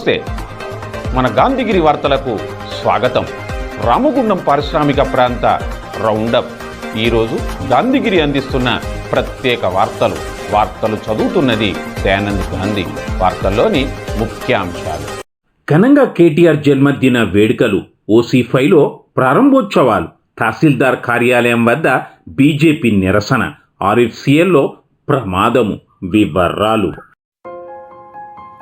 నమస్తే. మన గాంధీగిరి వార్తలకు స్వాగతం. రామగుండం పారిశ్రామిక ప్రాంత రౌండప్. ఈరోజు గాంధీగిరి అందిస్తున్న ప్రత్యేక వార్తలు. వార్తలు చదువుతున్నది దయానంద్ గాంధీ. వార్తల్లోని ముఖ్యాంశాలు. ఘనంగా కేటీఆర్ జన్మదిన వేడుకలు ఓసీ ఫైవ్లో ప్రారంభోత్సవాలు తహసీల్దార్ కార్యాలయం వద్ద బీజేపీ నిరసన ఆర్ఎఫ్సిఎల్లో ప్రమాదము వివరాలు.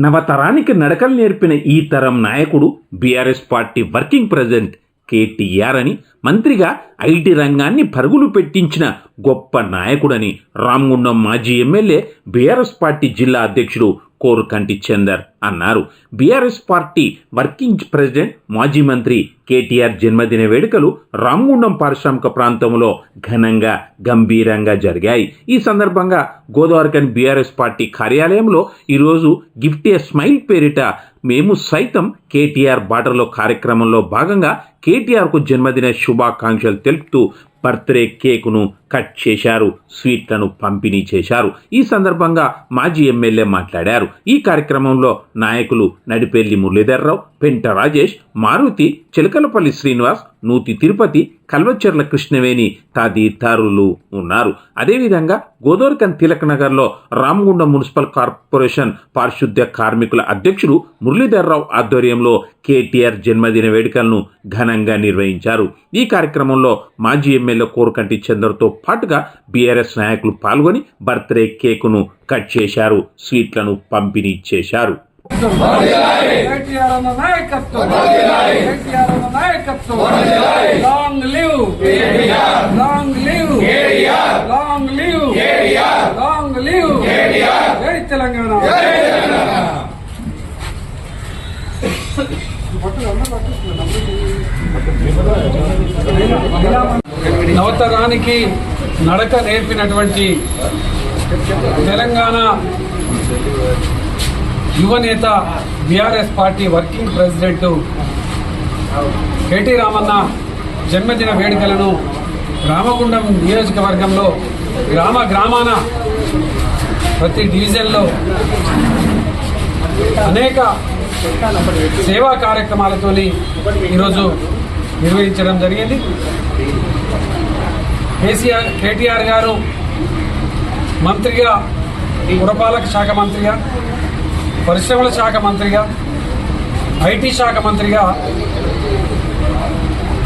నవతరానికి నడకలు నేర్పిన ఈ తరం నాయకుడు BRS party working president KTR అని మంత్రిగా ఐటీ రంగాన్ని పరుగులు పెట్టించిన గొప్ప నాయకుడని రామగుండం మాజీ ఎమ్మెల్యే బీఆర్ఎస్ పార్టీ జిల్లా అధ్యక్షుడు కోరుకంటి చందర్ అన్నారు. బీఆర్ఎస్ పార్టీ వర్కింగ్ ప్రెసిడెంట్ మాజీ మంత్రి కేటీఆర్ జన్మదిన వేడుకలు రామగుండం పారిశ్రామిక ప్రాంతంలో ఘనంగా గంభీరంగా జరిగాయి. ఈ సందర్భంగా గోదావరికని బీఆర్ఎస్ పార్టీ కార్యాలయంలో ఈరోజు గిఫ్ట్ ఏ స్మైల్ పేరిట మేము సైతం కేటీఆర్ బాటలో కార్యక్రమంలో భాగంగా కేటీఆర్కు జన్మదిన శుభాకాంక్షలు తెలుపుతూ బర్త్డే కేకును కట్ చేశారు స్వీట్లను పంపిణీ చేశారు. ఈ సందర్భంగా మాజీ ఎమ్మెల్యే మాట్లాడారు. ఈ కార్యక్రమంలో నాయకులు నడిపెల్లి మురళీధర్రావు పెంట రాజేష్ మారుతి చిలకలపల్లి శ్రీనివాస్ నూతి తిరుపతి కల్వచెర్ల కృష్ణవేణి తదితరులు ఉన్నారు. అదేవిధంగా గోదోర్కన్ తిలక్ నగర్లో రామగుండం మున్సిపల్ కార్పొరేషన్ పారిశుద్ధ్య కార్మికుల అధ్యక్షుడు మురళీధర్రావు ఆధ్వర్యంలో కేటీఆర్ జన్మదిన వేడుకలను ఘనంగా నిర్వహించారు. ఈ కార్యక్రమంలో మాజీ ఎమ్మెల్యే కోరుకంటి చంద్రతో పాటుగా బీఆర్ఎస్ నాయకులు పాల్గొని బర్త్డే కేకును కట్ చేశారు స్వీట్లను పంపిణీ చేశారు కేటీఆర్ పట్టు నవతరానికి నడక నేర్పినటువంటి తెలంగాణ యువనేత BRS party working president KT Ramanna జన్మదిన వేడుకలను రామగుండం నియోజకవర్గంలో గ్రామ గ్రామాన ప్రతి డివిజన్లో అనేక సేవా కార్యక్రమాలతోని ఈరోజు నిర్వహించడం జరిగింది. కేసీఆర్ కేటీఆర్ గారు మంత్రిగా పురపాలక శాఖ మంత్రిగా పరిశ్రమల శాఖ మంత్రిగా ఐటీ శాఖ మంత్రిగా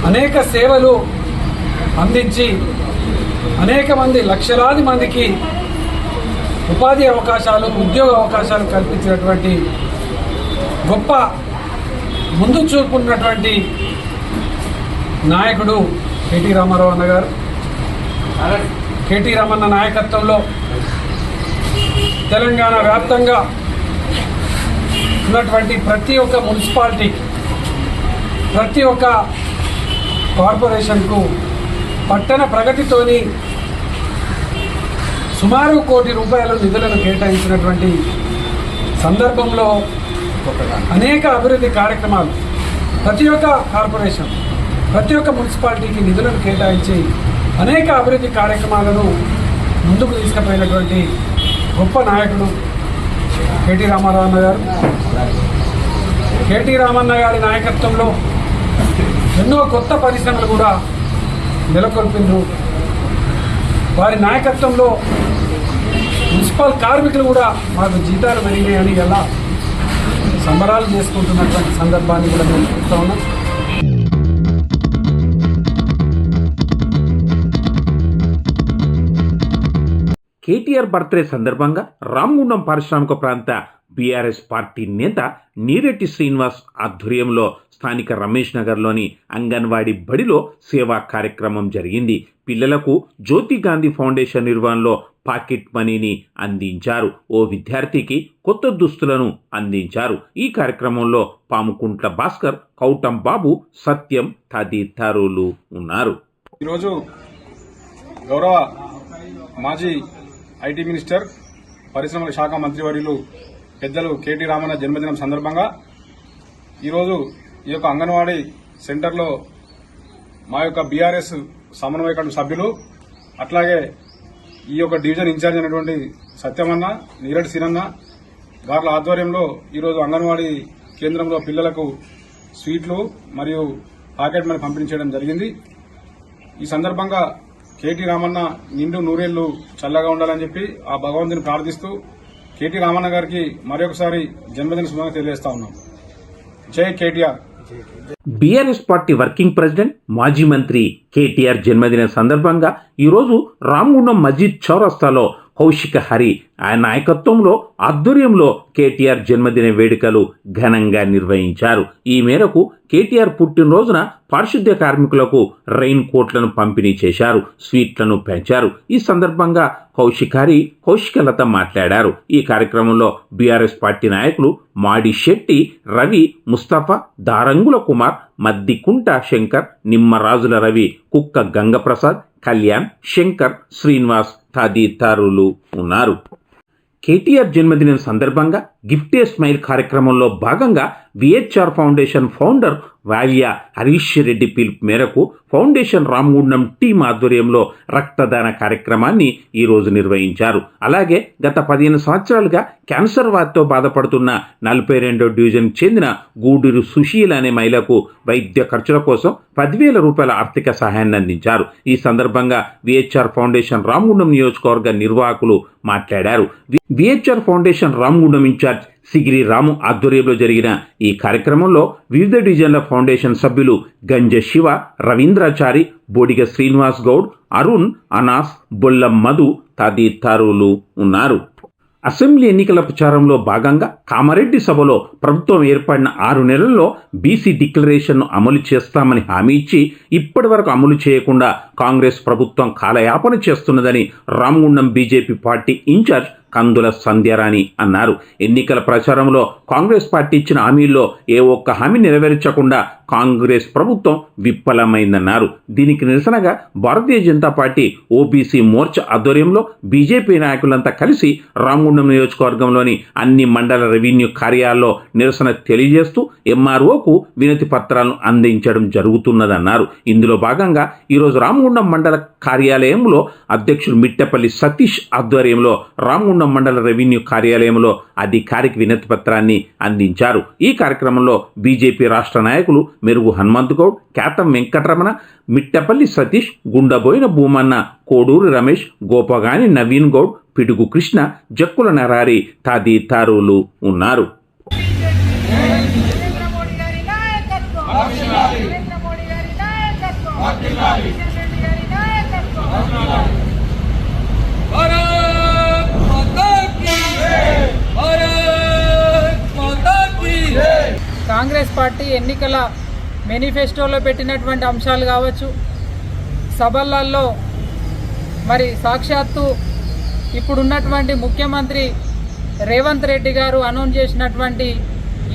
అనేక సేవలు అందించి అనేక మంది లక్షలాది మందికి ఉపాధి అవకాశాలు ఉద్యోగ అవకాశాలు కల్పించినటువంటి గొప్ప ముందు చూపున్నటువంటి నాయకుడు కేటీ రామారావు అన్నగారు. కేటీ రమణ నాయకత్వంలో తెలంగాణ వ్యాప్తంగా ఉన్నటువంటి ప్రతి ఒక్క మున్సిపాలిటీకి ప్రతి ఒక్క కార్పొరేషన్కు పట్టణ ప్రగతితోని సుమారు కోటి రూపాయల నిధులను కేటాయించినటువంటి సందర్భంలో అనేక అభివృద్ధి కార్యక్రమాలు ప్రతి ఒక్క కార్పొరేషన్ ప్రతి ఒక్క మున్సిపాలిటీకి నిధులను కేటాయించి అనేక అభివృద్ధి కార్యక్రమాలను ముందుకు తీసుకుపోయినటువంటి గొప్ప నాయకుడు కేటీ రామారావు గారు. కేటీ రామన్న గారి నాయకత్వంలో ఎన్నో కొత్త పరిశ్రమలు కూడా నెలకొల్పిండ్రు. వారి నాయకత్వంలో మున్సిపల్ కార్మికులు కూడా మాకు జీతాలు పెరిగినాయని ఎలా సంబరాలు చేసుకుంటున్నటువంటి సందర్భాన్ని కూడా మేము చూస్తూ ఉన్నాం. కేటీఆర్ బర్త్డే సందర్భంగా రామగుండం పారిశ్రామిక ప్రాంత బీఆర్ఎస్ పార్టీ నేత నీరెట్టి శ్రీనివాస్ ఆధ్వర్యంలో స్థానిక రమేష్ నగర్లోని అంగన్వాడీ బడిలో సేవా కార్యక్రమం జరిగింది. పిల్లలకు జ్యోతి గాంధీ ఫౌండేషన్ నిర్వహణలో పాకెట్ మనీని అందించారు. ఓ విద్యార్థికి కొత్త దుస్తులను అందించారు. ఈ కార్యక్రమంలో పాముకుంట్ల భాస్కర్ కౌటం బాబు సత్యం తదితరులు ఉన్నారు. ఈరోజు గౌరవ మాజీ ఐటీ మినిస్టర్ పరిశ్రమల శాఖ మంత్రివర్యులు పెద్దలు కేటీ రామన్న జన్మదినం సందర్భంగా ఈరోజు ఈ యొక్క అంగన్వాడీ సెంటర్లో మా యొక్క బీఆర్ఎస్ సమన్వయ సభ్యులు అట్లాగే ఈ యొక్క డివిజన్ ఇన్ఛార్జ్ అయినటువంటి సత్యమన్న నీరడ్ సినన్న వారి ఆధ్వర్యంలో ఈరోజు అంగన్వాడీ కేంద్రంలో పిల్లలకు స్వీట్లు మరియు పాకెట్ మనీ పంపిణీ చేయడం జరిగింది. ఈ సందర్భంగా కేటీ రామన్న నిండు నూరేళ్ళు చల్లగా ఉండాలని చెప్పి ఆ భగవంతుని ప్రార్థిస్తూ కేటీ రామన్న గారికి మరొకసారి జన్మదిన శుభంగా తెలియజేస్తా ఉన్నాం. Jai KTR. BRS party working president మాజీ మంత్రి కేటీఆర్ జన్మదిన సందర్భంగా ఈరోజు రామగుండం మజీద్ చౌరస్తాలో కౌశిక హరి. ఆయన నాయకత్వంలో ఆధ్వర్యంలో కేటీఆర్ జన్మదిన వేడుకలు ఘనంగా నిర్వహించారు. ఈ మేరకు కేటీఆర్ పుట్టినరోజున పారిశుద్ధ్య కార్మికులకు రెయిన్ కోట్లను పంపిణీ చేశారు స్వీట్లను పెంచారు. ఈ సందర్భంగా కౌశిక్ హరి కౌశికలత మాట్లాడారు. ఈ కార్యక్రమంలో బీఆర్ఎస్ పార్టీ నాయకులు మాడి శెట్టి రవి ముస్తఫా దారంగుల కుమార్ మద్దికుంట శంకర్ నిమ్మరాజుల రవి కుక్క గంగప్రసాద్ కళ్యాణ్ శంకర్ శ్రీనివాస్ తదితరులు ఉన్నారు. కేటీఆర్ జన్మదినం సందర్భంగా గిఫ్టే స్మైల్ కార్యక్రమంలో భాగంగా VHR foundation founder Valya Harish Reddy పిలుపు మేరకు ఫౌండేషన్ రామగుండం టీం ఆధ్వర్యంలో రక్తదాన కార్యక్రమాన్ని ఈరోజు నిర్వహించారు. అలాగే గత పదిహేను సంవత్సరాలుగా క్యాన్సర్ వ్యాధితో బాధపడుతున్న నలభై రెండో డివిజన్ చెందిన గూడూరు సుశీల్ అనే మహిళకు వైద్య ఖర్చుల కోసం పదివేల రూపాయల ఆర్థిక సహాయాన్ని అందించారు. ఈ సందర్భంగా విహెచ్ఆర్ ఫౌండేషన్ రామగుండం నియోజకవర్గ నిర్వాహకులు మాట్లాడారు. VHR foundation Ramagundam incharge Sigiri Ramu ఆధ్వర్యంలో జరిగిన ఈ కార్యక్రమంలో వివిధ డివిజన్ల ఫౌండేషన్ సభ్యులు గంజ శివ రవీంద్రాచారి బోడిగ శ్రీనివాస్ గౌడ్ అరుణ్ అనాస్ బొల్లం మధు తదితరులు ఉన్నారు. అసెంబ్లీ ఎన్నికల ప్రచారంలో భాగంగా కామారెడ్డి సభలో ప్రభుత్వం ఏర్పడిన ఆరు నెలల్లో బీసీ డిక్లరేషన్ను అమలు చేస్తామని హామీ ఇచ్చి ఇప్పటి వరకు అమలు చేయకుండా కాంగ్రెస్ ప్రభుత్వం కాలయాపన చేస్తున్నదని Ramagundam BJP party incharge Kandula Sandhyarani అన్నారు. ఎన్నికల ప్రచారంలో కాంగ్రెస్ పార్టీ ఇచ్చిన హామీల్లో ఏ ఒక్క హామీ నెరవేర్చకుండా కాంగ్రెస్ ప్రభుత్వం విఫలమైందన్నారు. దీనికి నిరసనగా భారతీయ జనతా పార్టీ ఓబీసీ మోర్చా ఆధ్వర్యంలో బీజేపీ నాయకులంతా కలిసి రామగుండం నియోజకవర్గంలోని అన్ని మండల రెవెన్యూ కార్యాల్లో నిరసన తెలియజేస్తూ ఎంఆర్ఓకు వినతి పత్రాలను అందించడం జరుగుతున్నదన్నారు. ఇందులో భాగంగా ఈరోజు రామగుండం మండల కార్యాలయంలో అధ్యక్షుడు మిట్టపల్లి సతీష్ ఆధ్వర్యంలో రామగుండం మండల రెవెన్యూ కార్యాలయంలో అధికారిక వినతి పత్రాన్ని అందించారు. ఈ కార్యక్రమంలో బీజేపీ రాష్ట్ర నాయకులు మెరుగు హనుమంత్ గౌడ్ కేతం వెంకటరమణ మిట్టపల్లి సతీష్ గుండబోయిన భూమన్న కోడూరు రమేష్ గోపగాని నవీన్ గౌడ్ పిడుగు కృష్ణ జక్కుల నరారి తదితరులు ఉన్నారు. పార్టీ ఎన్నికల మేనిఫెస్టోలో పెట్టినటువంటి అంశాలు కావచ్చు సభలలో మరి సాక్షాత్తు ఇప్పుడున్నటువంటి ముఖ్యమంత్రి రేవంత్ రెడ్డి గారు అనౌన్స్ చేసినటువంటి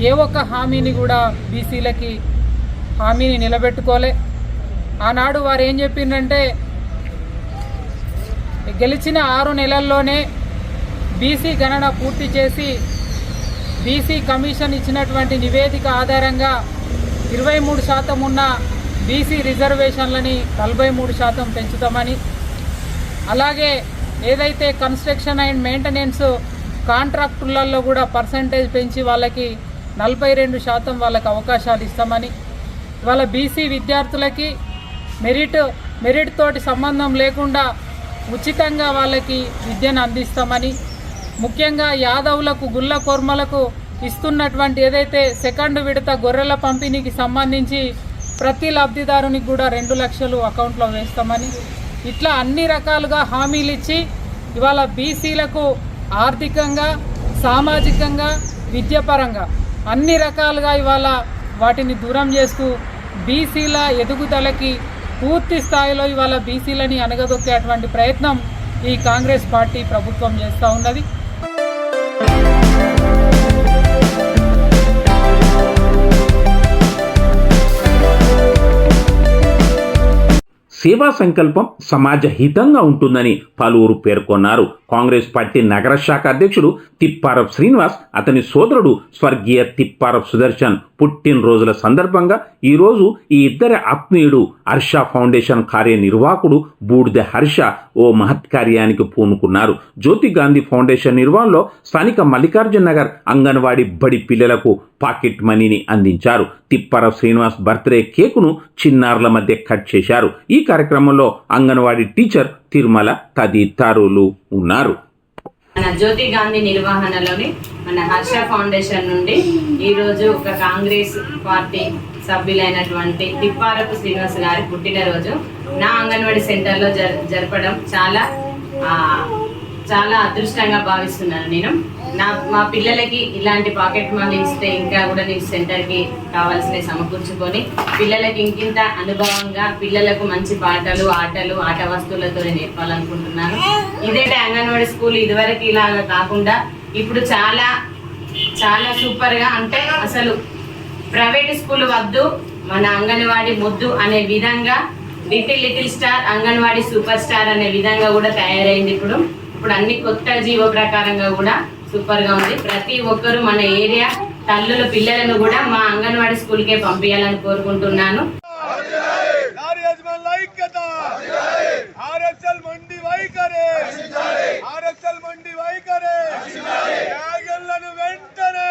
ఏ ఒక్క హామీని కూడా బీసీలకి హామీని నిలబెట్టుకోలే. ఆనాడు వారు ఏం చెప్పిందంటే గెలిచిన ఆరు నెలల్లోనే బీసీ గణన పూర్తి చేసి బీసీ కమిషన్ ఇచ్చినటువంటి నివేదిక ఆధారంగా ఇరవై మూడు శాతం ఉన్న బీసీ రిజర్వేషన్లని నలభై మూడు శాతం పెంచుతామని అలాగే ఏదైతే కన్స్ట్రక్షన్ అండ్ మెయింటెనెన్స్ కాంట్రాక్టులలో కూడా పర్సంటేజ్ పెంచి వాళ్ళకి నలభై రెండు శాతం వాళ్ళకి అవకాశాలు ఇస్తామని వాళ్ళ బీసీ విద్యార్థులకి మెరిట్ మెరిట్ తోటి సంబంధం లేకుండా ఉచితంగా వాళ్ళకి విద్యను అందిస్తామని ముఖ్యంగా యాదవులకు గుల్ల కొర్మలకు ఇస్తున్నటువంటి ఏదైతే సెకండ్ విడత గొర్రెల పంపిణీకి సంబంధించి ప్రతి లబ్ధిదారునికి కూడా రెండు లక్షలు అకౌంట్లో వేస్తామని ఇట్లా అన్ని రకాలుగా హామీలు ఇచ్చి ఇవాళ బీసీలకు ఆర్థికంగా సామాజికంగా విద్యపరంగా అన్ని రకాలుగా ఇవాళ వాటిని దూరం చేస్తూ బీసీల ఎదుగుదలకి పూర్తి స్థాయిలో ఇవాళ బీసీలని అనగదొక్కేటువంటి ప్రయత్నం ఈ కాంగ్రెస్ పార్టీ ప్రభుత్వం చేస్తూ ఉన్నది. సేవా సంకల్పం సమాజ హితంగా ఉంటుందని పలువురు పేర్కొన్నారు. కాంగ్రెస్ పార్టీ నగర శాఖ అధ్యక్షుడు తిప్పారప్ శ్రీనివాస్ అతని సోదరుడు స్వర్గీయ తిప్పారప్ సుదర్శన్ పుట్టినరోజుల సందర్భంగా ఈరోజు ఈ ఇద్దరి ఆత్మీయుడు హర్ష ఫౌండేషన్ కార్యనిర్వాహకుడు బూడిద హర్ష ఓ మహత్కార్యానికి పూనుకున్నారు. జ్యోతి గాంధీ ఫౌండేషన్ నిర్వహణలో స్థానిక మల్లికార్జున నగర్ అంగన్వాడీ బడి పిల్లలకు పాకెట్ మనీని అందించారు. తిప్పర శ్రీనివాస్ బర్త్డే కేకును చిన్నారుల మధ్య కట్ చేశారు. ఈ కార్యక్రమంలో అంగన్వాడీ టీచర్ తిరుమల తదితరులు ఉన్నారు. మన జ్యోతి గాంధీ నిర్వహణలోని మన హర్ష ఫౌండేషన్ నుండి ఈరోజు ఒక కాంగ్రెస్ పార్టీ సభ్యులైనటువంటి తిప్పారపు శ్రీనివాస్ గారి పుట్టినరోజు నా అంగన్వాడీ సెంటర్లో జరపడం చాలా చాలా అదృష్టంగా భావిస్తున్నాను నేను. నా మా పిల్లలకి ఇలాంటి పాకెట్ మనీ ఇస్తే ఇంకా కూడా నేను సెంటర్కి కావాల్సినవి సమకూర్చుకొని పిల్లలకి ఇంకింత అనుభవంగా పిల్లలకు మంచి పాటలు ఆటలు ఆట వస్తువులతో నేర్పాలనుకుంటున్నాను. ఇదే అంగన్వాడీ స్కూల్ ఇదివరకు ఇలా కాకుండా ఇప్పుడు చాలా చాలా సూపర్గా అంటే అసలు ప్రైవేట్ స్కూల్ వద్దు మన అంగన్వాడీ ముద్దు అనే విధంగా little little star anganwadi super star అనే విధంగా కూడా తయారైంది ఇప్పుడు. ఇప్పుడు అన్ని కొత్త జీవో ప్రకారంగా కూడా సూపర్గా ఉంది. ప్రతి ఒక్కరు మన ఏరియా తల్లుల పిల్లలను కూడా మా అంగన్వాడీ స్కూల్కే పంపించాలని కోరుకుంటున్నాను లారీ యజమానుల ఐక్యత ఆర్ఎస్ఎల్ మండి వైఖరి ఆర్ఎస్ఎల్ మండి వైఖరి త్యాగెళ్ళను వెంటనే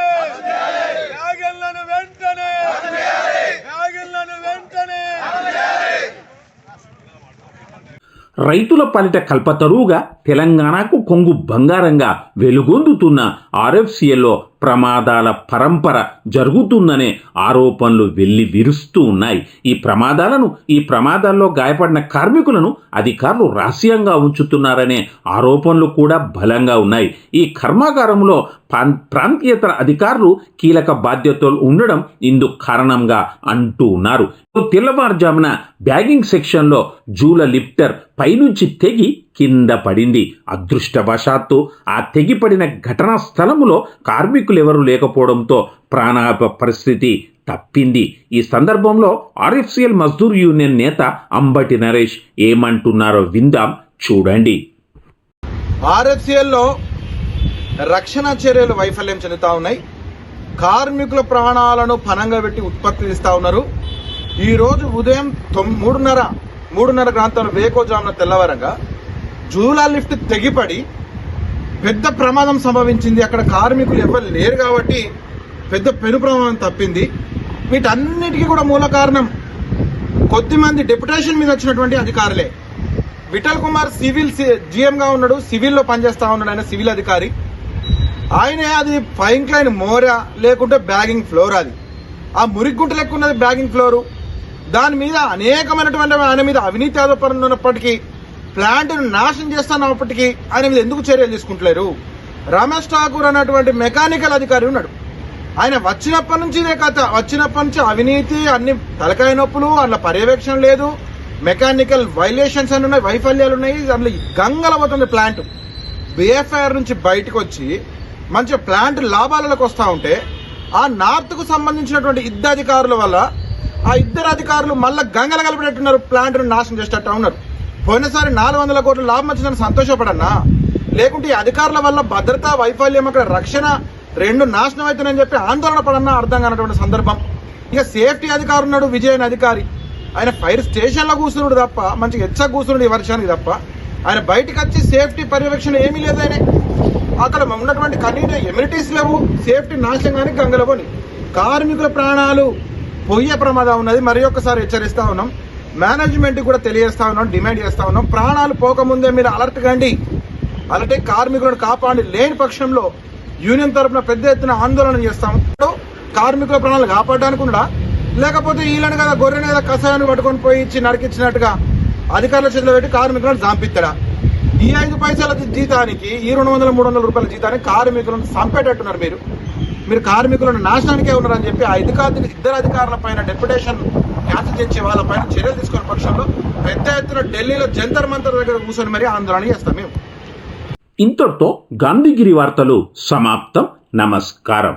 త్యాగెళ్ళను వెంటనే త్యాగెళ్ళను వెంటనే రైతుల పాలిట కల్పతరువుగా తెలంగాణకు కొంగు బంగారంగా వెలుగొందుతున్న ఆర్ఎఫ్సిఎల్లో ప్రమాదాల పరంపర జరుగుతుందనే ఆరోపణలు వెళ్ళి విరుస్తూ ఉన్నాయి. ఈ ప్రమాదాలను ఈ ప్రమాదాల్లో గాయపడిన కార్మికులను అధికారులు రహస్యంగా ఉంచుతున్నారనే ఆరోపణలు కూడా బలంగా ఉన్నాయి. ఈ కర్మాగారంలో ప్రాంతీయతర అధికారులు కీలక బాధ్యతలు ఉండడం ఇందుకు కారణంగా అంటూ ఉన్నారు. తెల్లవారుజామున బ్యాగింగ్ సెక్షన్లో జూల లిఫ్టర్ పైనుంచి తెగి కింద పడింది. అదృష్టవశాత్తు ఆ తెగిపడిన ఘటనా స్థలములో కార్మికులు ఎవరు లేకపోవడంతో ప్రాణాప పరిస్థితి తప్పింది. ఈ సందర్భంలో ఆర్ఎఫ్సిఎల్ మజ్దూర్ యూనియన్ నేత అంబటి నరేష్ ఏమంటున్నారో విందాం చూడండి. ఆర్ఎఫ్సిఎల్లో రక్షణ చర్యలు వైఫల్యం చెందుతా ఉన్నాయి. కార్మికుల ప్రాణాలను పనంగా పెట్టి ఉత్పత్తి ఇస్తా ఉన్నారు. ఈరోజు ఉదయం తొమ్- మూడున్నర మూడున్నర ప్రాంతంలో వేకోజామున తెల్లవారంగా జూలా లిఫ్ట్ తెగిపడి పెద్ద ప్రమాదం సంభవించింది. అక్కడ కార్మికులు ఎవరు లేరు కాబట్టి పెద్ద పెను ప్రమాదం తప్పింది. వీటన్నిటికీ కూడా మూల కారణం కొద్దిమంది డెప్యుటేషన్ మీద వచ్చినటువంటి అధికారులే. విఠల్ కుమార్ సివిల్ జిఎంగా ఉన్నాడు సివిల్లో పనిచేస్తూ పనిచేస్తా ఉన్నాడు ఆయన సివిల్ అధికారి. ఆయనే అది ఫైన్ క్లైన్ మోరా లేకుంటే బ్యాగింగ్ ఫ్లోర్ అది. ఆ మురిగుంట లెక్క ఉన్నది బ్యాగింగ్ ఫ్లోరు. దాని మీద అనేకమైనటువంటి ఆయన మీద అవినీతి ఆరోపణలు ఉన్నప్పటికీ ప్లాంట్ నాశనం చేస్తున్నప్పటికీ ఆయన మీద ఎందుకు చర్యలు తీసుకుంటలేరు? రమేష్ ఠాకూర్ అన్నటువంటి మెకానికల్ అధికారి ఉన్నాడు. ఆయన వచ్చినప్పటి నుంచి ఇదే కథ. వచ్చినప్పటి నుంచి అవినీతి అన్ని తలకాయ నొప్పులు అందులో పర్యవేక్షణ లేదు. మెకానికల్ వైలేషన్స్ అని ఉన్నాయి వైఫల్యాలు ఉన్నాయి. అందులో గంగలపోతుంది ప్లాంట్. బిఎఫ్ఐఆర్ నుంచి బయటకు వచ్చి మంచి ప్లాంట్ లాభాలకు వస్తూ ఉంటే ఆ నార్త్కు సంబంధించినటువంటి ఇద్దరు అధికారుల వల్ల ఆ ఇద్దరు అధికారులు మళ్ళీ గంగల కలిపినట్టున్నారు ప్లాంట్ను నాశనం చేసేటట్టు ఉన్నారు. పోయినసారి నాలుగు వందల కోట్ల లాభం వచ్చిందని సంతోషపడన్నా? లేకుంటే ఈ అధికారుల వల్ల భద్రతా వైఫల్యం అక్కడ రక్షణ రెండు నాశనం అవుతుందని చెప్పి ఆందోళన పడన్నా అర్థం కానటువంటి సందర్భం. ఇక సేఫ్టీ అధికారి ఉన్నాడు విజయన్ అధికారి. ఆయన ఫైర్ స్టేషన్లో కూర్చున్నాడు తప్ప మంచిగా ఎచ్చ కూర్చున్నాడు ఈ వర్షానికి తప్ప. ఆయన బయటకు వచ్చి సేఫ్టీ పర్యవేక్షణ ఏమీ లేదు ఆయన. అక్కడ ఉన్నటువంటి కనీస ఎమ్యూనిటీస్ లేవు సేఫ్టీ నాశనం కానీ గంగలవని కార్మికుల ప్రాణాలు పోయే ప్రమాదం ఉన్నది. మరి ఒక్కసారి హెచ్చరిస్తా ఉన్నాం. మేనేజ్మెంట్ కూడా తెలియజేస్తా ఉన్నాం డిమాండ్ చేస్తా ఉన్నాం. ప్రాణాలు పోకముందే మీరు అలర్ట్ కండి. అలాంటి కార్మికులను కాపాడి లేని పక్షంలో యూనియన్ తరపున పెద్ద ఎత్తున ఆందోళన చేస్తాం. కార్మికుల ప్రాణాలు కాపాడడానికి కూడా లేకపోతే వీళ్ళని కదా గొర్రెని కదా కషాయాన్ని పట్టుకొని పోయి ఇచ్చి నరికిచ్చినట్టుగా అధికారుల చేతిలో పెట్టి కార్మికులను చంపిస్తాడా ఈ ఐదు పైసల జీతానికి ఈ రెండు వందల మూడు వందల రూపాయల జీతానికి కార్మికులను చంపేటట్టున్నారు మీరు. మీరు కార్మికులను నాశనానికే ఉన్నారని చెప్పి ఆ అధికారులు ఇద్దరు అధికారుల పైన డెప్యుటేషన్ క్యాన్సిల్ చేసే వాళ్ళపైన చర్యలు తీసుకున్న పక్షంలో పెద్ద ఎత్తున ఢిల్లీలో జంతర్ మంతర్ దగ్గర కూర్చొని మరీ ఆందోళన చేస్తాం మేము. ఇంతటితో గాంధీగిరి వార్తలు సమాప్తం. నమస్కారం.